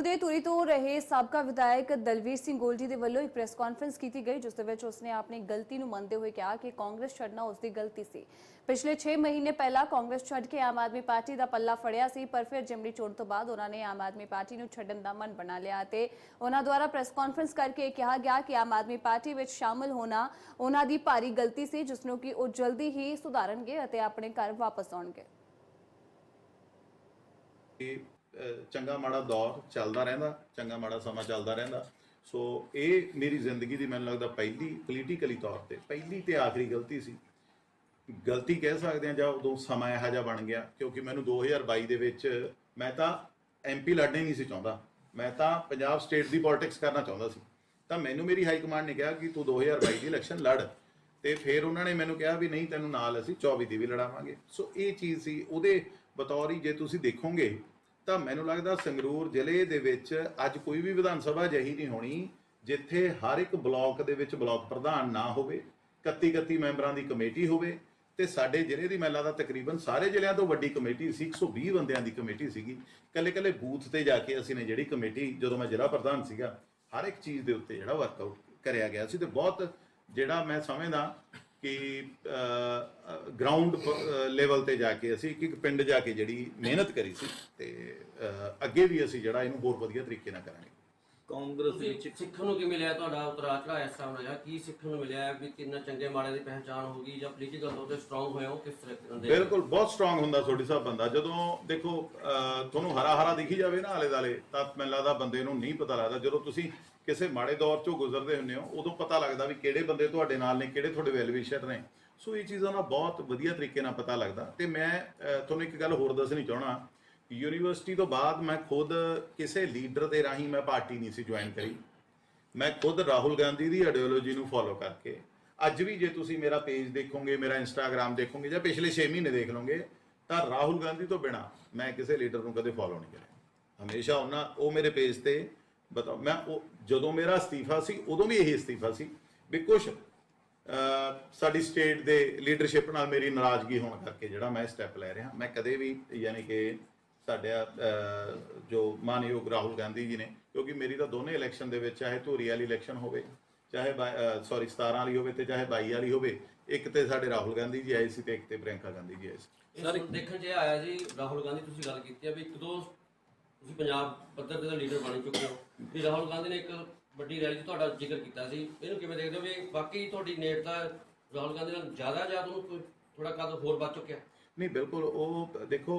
ਸੰਗਰੂਰ ਦੇ ਤੁਰੀ ਤੋਂ ਰਹੇ ਸਾਬਕਾ ਵਿਧਾਇਕ ਦਲਵੀਰ ਸਿੰਘ ਗੋਲਡੀ ਦੇ ਵੱਲੋਂ ਇੱਕ ਪ੍ਰੈਸ ਕਾਨਫਰੰਸ ਕੀਤੀ ਗਈ, ਜਿਸ ਦੇ ਵਿੱਚ ਉਸਨੇ ਆਪਣੀ ਗਲਤੀ ਨੂੰ ਮੰਨਦੇ ਹੋਏ ਕਿਹਾ ਕਿ ਕਾਂਗਰਸ ਛੱਡਣਾ ਉਸਦੀ ਗਲਤੀ ਸੀ। ਪਿਛਲੇ 6 ਮਹੀਨੇ ਪਹਿਲਾਂ ਕਾਂਗਰਸ ਛੱਡ ਕੇ ਆਮ ਆਦਮੀ ਪਾਰਟੀ ਦਾ ਪੱਲਾ ਫੜਿਆ ਸੀ, ਪਰ ਫਿਰ ਜਿਮਨੀ ਚੋਣ ਤੋਂ ਬਾਅਦ ਉਹਨਾਂ ਨੇ ਆਮ ਆਦਮੀ ਪਾਰਟੀ ਨੂੰ ਛੱਡਣ ਦਾ ਮਨ ਬਣਾ ਲਿਆ ਤੇ ਉਹਨਾਂ ਦੁਆਰਾ ਪ੍ਰੈਸ ਕਾਨਫਰੰਸ ਕਰਕੇ ਇਹ ਕਿਹਾ ਗਿਆ ਕਿ ਆਮ ਆਦਮੀ ਪਾਰਟੀ ਵਿੱਚ ਸ਼ਾਮਲ ਹੋਣਾ ਉਹਨਾਂ ਦੀ ਭਾਰੀ ਗਲਤੀ ਸੀ, ਜਿਸ ਨੂੰ ਕਿ ਉਹ ਜਲਦੀ ਹੀ ਸੁਧਾਰਨਗੇ ਅਤੇ ਆਪਣੇ ਘਰ ਵਾਪਸ ਆਉਣਗੇ। ਚੰਗਾ ਮਾੜਾ ਦੌਰ ਚੱਲਦਾ ਰਹਿੰਦਾ, ਚੰਗਾ ਮਾੜਾ ਸਮਾਂ ਚੱਲਦਾ ਰਹਿੰਦਾ। ਸੋ ਇਹ ਮੇਰੀ ਜ਼ਿੰਦਗੀ ਦੀ ਮੈਨੂੰ ਲੱਗਦਾ ਪਹਿਲੀ ਪੋਲੀਟੀਕਲੀ ਤੌਰ ਤੇ, ਪਹਿਲੀ ਤੇ ਆਖਰੀ ਗਲਤੀ ਸੀ। ਗਲਤੀ ਕਹਿ ਸਕਦੇ ਆ ਜਾਂ ਉਦੋਂ ਸਮਾਂ ਇਹੋ ਜਿਹਾ ਬਣ ਗਿਆ, ਕਿਉਂਕਿ ਮੈਨੂੰ 2022 ਦੇ ਵਿੱਚ ਮੈਂ ਤਾਂ ਐਮਪੀ ਲੜਨਾ ਹੀ ਨਹੀਂ ਸੀ ਚਾਹੁੰਦਾ। ਮੈਂ ਤਾਂ ਪੰਜਾਬ ਸਟੇਟ ਦੀ ਪੋਲਿਟਿਕਸ ਕਰਨਾ ਚਾਹੁੰਦਾ ਸੀ। ਤਾਂ ਮੈਨੂੰ ਮੇਰੀ ਹਾਈ ਕਮਾਂਡ ਨੇ ਕਿਹਾ ਕਿ ਤੂੰ 2022 ਦੀ ਇਲੈਕਸ਼ਨ ਲੜ। ਤੇ ਫਿਰ ਉਹਨਾਂ ਨੇ ਮੈਨੂੰ ਕਿਹਾ ਵੀ ਨਹੀਂ, ਤੈਨੂੰ ਨਾਲ ਅਸੀਂ 24 ਦੀ ਵੀ ਲੜਾਵਾਂਗੇ। ਸੋ ਇਹ ਚੀਜ਼ ਸੀ। ਉਹਦੇ ਬਤੌਰ ਹੀ ਜੇ ਤੁਸੀਂ ਦੇਖੋਗੇ ਤਾਂ ਮੈਨੂੰ ਲੱਗਦਾ ਸੰਗਰੂਰ ਜ਼ਿਲ੍ਹੇ ਦੇ ਵਿੱਚ ਅੱਜ ਕੋਈ ਵੀ ਵਿਧਾਨ ਸਭਾ ਅਜਿਹੀ ਨਹੀਂ ਹੋਣੀ ਜਿੱਥੇ ਹਰ ਇੱਕ ਬਲਾਕ ਦੇ ਵਿੱਚ ਬਲਾਕ ਪ੍ਰਧਾਨ ਨਾ ਹੋਵੇ 31 31 ਮੈਂਬਰਾਂ ਦੀ ਕਮੇਟੀ ਹੋਵੇ ਤੇ ਸਾਡੇ ਜ਼ਿਲ੍ਹੇ ਦੀ ਮੈਨੂੰ ਦਾ ਤਕਰੀਬਨ ਸਾਰੇ ਜ਼ਿਲ੍ਹਿਆਂ ਤੋਂ ਵੱਡੀ ਕਮੇਟੀ ਸੀ 120 ਬੰਦਿਆਂ ਦੀ ਕਮੇਟੀ ਸੀਗੀ। ਕੱਲੇ ਕੱਲੇ ਬੂਥ ਤੇ ਜਾ ਕੇ ਅਸੀਂ ਨੇ ਜਿਹੜੀ ਕਮੇਟੀ, ਜਦੋਂ ਮੈਂ ਜ਼ਿਲ੍ਹਾ ਪ੍ਰਧਾਨ ਸੀਗਾ, ਹਰ ਇੱਕ ਚੀਜ਼ ਦੇ ਉੱਤੇ ਜਿਹੜਾ ਵਰਕਆਊਟ ਕਰਿਆ ਗਿਆ ਸੀ ਤੇ ਬਹੁਤ ਜਿਹੜਾ ਮੈਂ ਸਮਝਦਾ ਕਿ ਗਰਾਊਂਡ ਲੈਵਲ ਤੇ ਜਾ ਕੇ ਅਸੀਂ ਇੱਕ ਇੱਕ ਪਿੰਡ ਜਾ ਕੇ ਜਿਹੜੀ ਮਿਹਨਤ ਕਰੀ ਸੀ ਤੇ ਅੱਗੇ ਵੀ ਅਸੀਂ ਜਿਹੜਾ ਇਹਨੂੰ ਹੋਰ ਵਧੀਆ ਤਰੀਕੇ ਨਾਲ ਕਰਾਂਗੇ। ਕਾਂਗਰਸ ਤੁਸੀਂ ਵਿੱਚ ਸਿੱਖਣ ਨੂੰ ਕੀ ਮਿਲਿਆ ਤੁਹਾਡਾ ਉਤਰਾ ਚੜਾ ਇਸ ਤਰ੍ਹਾਂ ਹੋਇਆ ਕੀ ਸਿੱਖਣ ਨੂੰ ਮਿਲਿਆ ਵੀ ਕਿੰਨਾ ਚੰਗੇ ਮਾੜੇ ਦੀ ਪਹਿਚਾਣ ਹੋ ਗਈ ਜਾਂ ਪੋਲੀਟੀਕਲ ਤੌਰ ਤੇ ਸਟਰੋਂਗ ਹੋਏ ਹੋ ਕਿਸ ਤਰ੍ਹਾਂ ਦੇ ਬਿਲਕੁਲ ਬਹੁਤ ਸਟਰੋਂਗ ਹੁੰਦਾ ਤੁਹਾਡੀ ਸਾਹਿਬ ਬੰਦਾ। ਜਦੋਂ ਦੇਖੋ ਤੁਹਾਨੂੰ ਹਰਾ ਹਰਾ ਦਿਖੀ ਜਾਵੇ ਨਾ ਆਲੇ ਦਾਲੇ ਤਾਂ ਮੈਨੂੰ ਲੱਗਦਾ ਬੰਦੇ ਨੂੰ ਨਹੀਂ ਪਤਾ ਲੱਗਦਾ। ਜਦੋਂ ਤੁਸੀਂ ਕਿਸੇ ਮਾੜੇ ਦੌਰ ਚੋਂ ਗੁਜ਼ਰਦੇ ਹੁੰਦੇ ਹੋ ਉਦੋਂ ਪਤਾ ਲੱਗਦਾ ਵੀ ਕਿਹੜੇ ਬੰਦੇ ਤੁਹਾਡੇ ਨਾਲ ਨੇ ਕਿਹੜੇ ਤੁਹਾਡੇ ਵੈਲਵਿਸ਼ਰ ਨੇ। ਸੋ ਇਹ ਚੀਜ਼ਾਂ ਦਾ ਬਹੁਤ ਵਧੀਆ ਤਰੀਕੇ ਨਾਲ ਪਤਾ ਲੱਗਦਾ। ਤੇ ਮੈਂ ਤੁਹਾਨੂੰ ਇੱਕ ਗੱਲ ਹੋਰ ਦੱਸਣੀ ਚਾਹਣਾ ਯੂਨੀਵਰਸਿਟੀ ਤੋਂ ਬਾਅਦ ਮੈਂ ਖੁਦ ਕਿਸੇ ਲੀਡਰ ਦੇ ਰਾਹੀਂ ਮੈਂ ਪਾਰਟੀ ਨਹੀਂ ਸੀ ਜੁਆਇਨ ਕਰੀ। ਮੈਂ ਖੁਦ ਰਾਹੁਲ ਗਾਂਧੀ ਦੀ ਆਈਡੀਓਲੋਜੀ ਨੂੰ ਫੋਲੋ ਕਰਕੇ, ਅੱਜ ਵੀ ਜੇ ਤੁਸੀਂ ਮੇਰਾ ਪੇਜ ਦੇਖੋਗੇ, ਮੇਰਾ ਇੰਸਟਾਗ੍ਰam ਦੇਖੋਗੇ ਜਾਂ ਪਿਛਲੇ 6 ਮਹੀਨੇ ਦੇਖ ਲਓਗੇ, ਤਾਂ ਰਾਹੁਲ ਗਾਂਧੀ ਤੋਂ ਬਿਨਾ ਮੈਂ ਕਿਸੇ ਲੀਡਰ ਨੂੰ ਕਦੇ ਫੋਲੋ ਨਹੀਂ ਕਰਿਆ। ਹਮੇਸ਼ਾ ਉਹਨਾਂ, ਉਹ ਮੇਰੇ ਪੇਜ ਤੇ ਬਤਾ ਮੈਂ ਉਹ, ਜਦੋਂ ਮੇਰਾ ਅਸਤੀਫਾ ਸੀ, ਉਦੋਂ ਵੀ ਇਹੀ ਅਸਤੀਫਾ ਸੀ ਵੀ ਕੁਝ ਸਾਡੀ ਸਟੇਟ ਦੇ ਲੀਡਰਸ਼ਿਪ ਨਾਲ ਮੇਰੀ ਨਾਰਾਜ਼ਗੀ ਹੋਣ ਕਰਕੇ ਜਿਹੜਾ ਮੈਂ ਸਟੈਪ ਲੈ ਰਿਹਾ, ਮੈਂ ਕਦੇ ਵੀ, ਯਾਨੀ ਕਿ ਸਾਡਾ ਅਹ, ਜੋ ਮਾਨਯੋਗ ਰਾਹੁਲ ਗਾਂਧੀ ਜੀ ਨੇ ਕਿਉਂਕਿ ਮੇਰੀ ਤਾਂ ਦੋਨੇ ਇਲੈਕਸ਼ਨ ਦੇ ਵਿੱਚ ਚਾਹੇ ਧੂਰੀ ਵਾਲੀ ਇਲੈਕਸ਼ਨ ਹੋਵੇ ਚਾਹੇ ਸੌਰੀ 17 ਵਾਲੀ ਹੋਵੇ ਤੇ ਚਾਹੇ 22 ਵਾਲੀ ਹੋਵੇ ਇੱਕ ਤੇ ਸਾਡੇ ਰਾਹੁਲ ਗਾਂਧੀ ਜੀ ਆਏ ਸੀ ਤੇ ਇੱਕ ਤੇ ਪ੍ਰਿਯੰਕਾ ਗਾਂਧੀ ਜੀ ਆਏ ਸੀ। ਸਰ ਦੇਖਣ ਇਹ ਆਇਆ ਜੀ ਰਾਹੁਲ ਗਾਂਧੀ ਤੁਸੀਂ ਗੱਲ ਕੀਤੀ ਆ ਵੀ ਇੱਕ ਦੋ ਤੁਸੀਂ ਪੰਜਾਬ ਪੱਧਰ ਤੇ ਲੀਡਰ ਬਣ ਚੁੱਕੇ ਹੋ। ਵੀ ਰਾਹੁਲ ਗਾਂਧੀ ਨੇ ਇੱਕ ਵੱਡੀ ਰੈਲੀ 'ਚ ਤੁਹਾਡਾ ਜ਼ਿਕਰ ਕੀਤਾ ਸੀ। ਇਹਨੂੰ ਕਿਵੇਂ ਦੇਖਦੇ ਹੋ ਵੀ ਵਾਕਈ ਤੁਹਾਡੀ ਨੇੜਤਾ ਰਾਹੁਲ ਗਾਂਧੀ ਨਾਲ ਜ਼ਿਆਦਾ ਜਾਂ ਤੁਹਾਨੂੰ ਥੋੜਾ ਕਦ ਹੋਰ ਵੱਧ ਚੁੱਕਿਆ? ਨਹੀਂ ਬਿਲਕੁਲ ਉਹ ਦੇਖੋ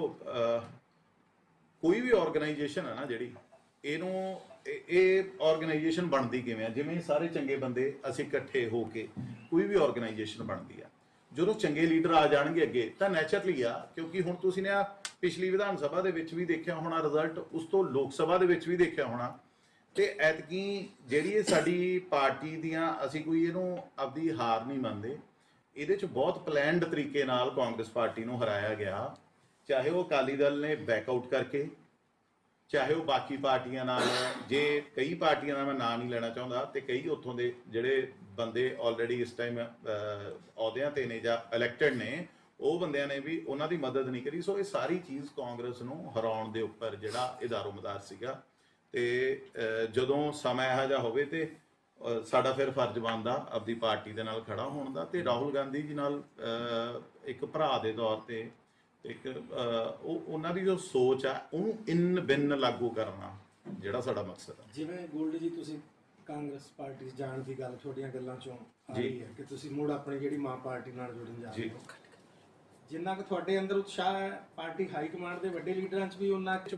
ਕੋਈ ਵੀ ਆਰਗੇਨਾਈਜੇਸ਼ਨ ਹੈ ਨਾ ਜਿਹੜੀ, ਇਹਨੂੰ, ਇਹ- ਇਹ ਆਰਗੇਨਾਈਜੇਸ਼ਨ ਬਣਦੀ ਕਿਵੇਂ ਆ? ਜਿਵੇਂ ਸਾਰੇ ਚੰਗੇ ਬੰਦੇ ਅਸੀਂ ਇਕੱਠੇ ਹੋ ਕੇ ਕੋਈ ਵੀ ਆਰਗੇਨਾਈਜੇਸ਼ਨ ਬਣਦੀ ਆ। ਜਦੋਂ ਚੰਗੇ ਲੀਡਰ ਆ ਜਾਣਗੇ ਅੱਗੇ, ਤਾਂ ਨੇਚਰਲੀ ਆ, ਕਿਉਂਕਿ ਹੁਣ ਤੁਸੀਂ ਨੇ ਆ ਪਿਛਲੀ ਵਿਧਾਨ ਸਭਾ ਦੇ ਵਿੱਚ ਵੀ ਦੇਖਿਆ ਹੋਣਾ ਰਿਜ਼ਲਟ ਉਸ ਤੋਂ ਲੋਕ ਸਭਾ ਦੇ ਵਿੱਚ ਵੀ ਦੇਖਿਆ ਹੋਣਾ। ਤੇ ਐਤਕੀ ਜਿਹੜੀ ਇਹ ਸਾਡੀ ਪਾਰਟੀ ਦੀਆਂ, ਅਸੀਂ ਕੋਈ ਇਹਨੂੰ ਆਪਦੀ ਹਾਰ ਨਹੀਂ ਮੰਨਦੇ। ਇਹਦੇ ਚ ਬਹੁਤ ਪਲੈਨਡ ਤਰੀਕੇ ਨਾਲ ਕਾਂਗਰਸ ਪਾਰਟੀ ਨੂੰ ਹਰਾਇਆ ਗਿਆ। ਚਾਹੇ ਉਹ ਅਕਾਲੀ ਦਲ ਨੇ ਬੈਕ ਆਊਟ ਕਰਕੇ, ਚਾਹੇ ਉਹ ਬਾਕੀ ਪਾਰਟੀਆਂ ਨਾਲ, ਜੇ ਕਈ ਪਾਰਟੀਆਂ ਦਾ ਮੈਂ ਨਾਂ ਨਹੀਂ ਲੈਣਾ ਚਾਹੁੰਦਾ ਤੇ ਕਈ ਉੱਥੋਂ ਦੇ ਜਿਹੜੇ ਬੰਦੇ ਆਲਰੇਡੀ ਇਸ ਟਾਈਮ ਅਹੁਦਿਆਂ ਤੇ ਨੇ ਜਾਂ ਇਲੈਕਟਡ ਨੇ, ਉਹ ਬੰਦਿਆਂ ਨੇ ਵੀ ਉਹਨਾਂ ਦੀ ਮਦਦ ਨਹੀਂ ਕਰੀ। ਸੋ ਇਹ ਸਾਰੀ ਚੀਜ਼ ਕਾਂਗਰਸ ਨੂੰ ਹਰਾਉਣ ਦੇ ਉੱਪਰ ਜਿਹੜਾ ਇਦਾਰੋਮਦਾਰ ਸੀਗਾ ਤੇ ਜਦੋਂ ਸਮਾਂ ਇਹੋ ਜਿਹਾ ਹੋਵੇ ਤੇ ਸਾਡਾ ਫਿਰ ਫਰਜ਼ ਬਣਦਾ ਆਪਦੀ ਪਾਰਟੀ ਦੇ ਨਾਲ ਖੜਾ ਹੋਣ ਦਾ ਤੇ ਰਾਹੁਲ ਗਾਂਧੀ ਜੀ ਨਾਲ ਇੱਕ ਭਰਾ ਦੇ ਤੌਰ ਤੇ ਇੱਕ ਉਹ ਉਹਨਾਂ ਦੀ ਜੋ ਸੋਚ ਆ ਉਹਨੂੰ ਇਨ ਬਿਨ ਲਾਗੂ ਕਰਨਾ ਜਿਹੜਾ ਸਾਡਾ ਮਕਸਦ ਆ ਜਿਵੇਂ ਗੋਲਡ ਜੀ ਤੁਸੀਂ ਕਾਂਗਰਸ ਪਾਰਟੀ ਜਾਣ ਦੀ ਗੱਲ ਤੁਹਾਡੀਆਂ ਗੱਲਾਂ ਚੋਂ ਆ। ਰਹੀ ਹੈ ਕਿ ਤੁਸੀਂ ਮੁੜ ਆਪਣੀ ਜਿਹੜੀ ਮਾਂ ਪਾਰਟੀ ਨਾਲ ਜੁੜਨ ਜਾ ਰਹੇ। ਹੋ ਜਿੰਨਾ ਕਿ ਤੁਹਾਡੇ ਅੰਦਰ ਉਤਸ਼ਾਹ ਹੈ ਪਾਰਟੀ ਹਾਈ ਕਮਾਂਡ ਦੇ ਵੱਡੇ ਲੀਡਰਾਂ 'ਚ ਵੀ ਉਹਨਾਂ 'ਚ